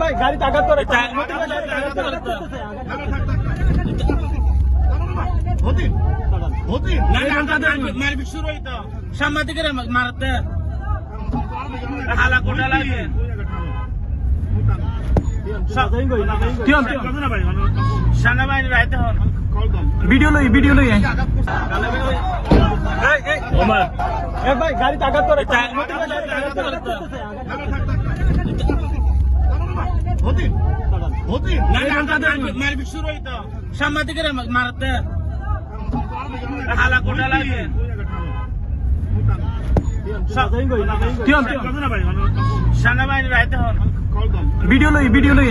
ভাই গাড়ি তাকাত করে মারবি শুরু হইতো সাংবাদিকের মারতে হালা কোটা লাগে সেনাবাহিনী রাইতে হন ভিডিও লই ভিডিও লই এ ভাই গাড়ি তাকাত করে মারবি শুরু হইতো। সাংবাদিকের মারতে। হালা কোটা লাগে। সেনাবাহিনী রাইতে হন। ভিডিও লই ভিডিও লই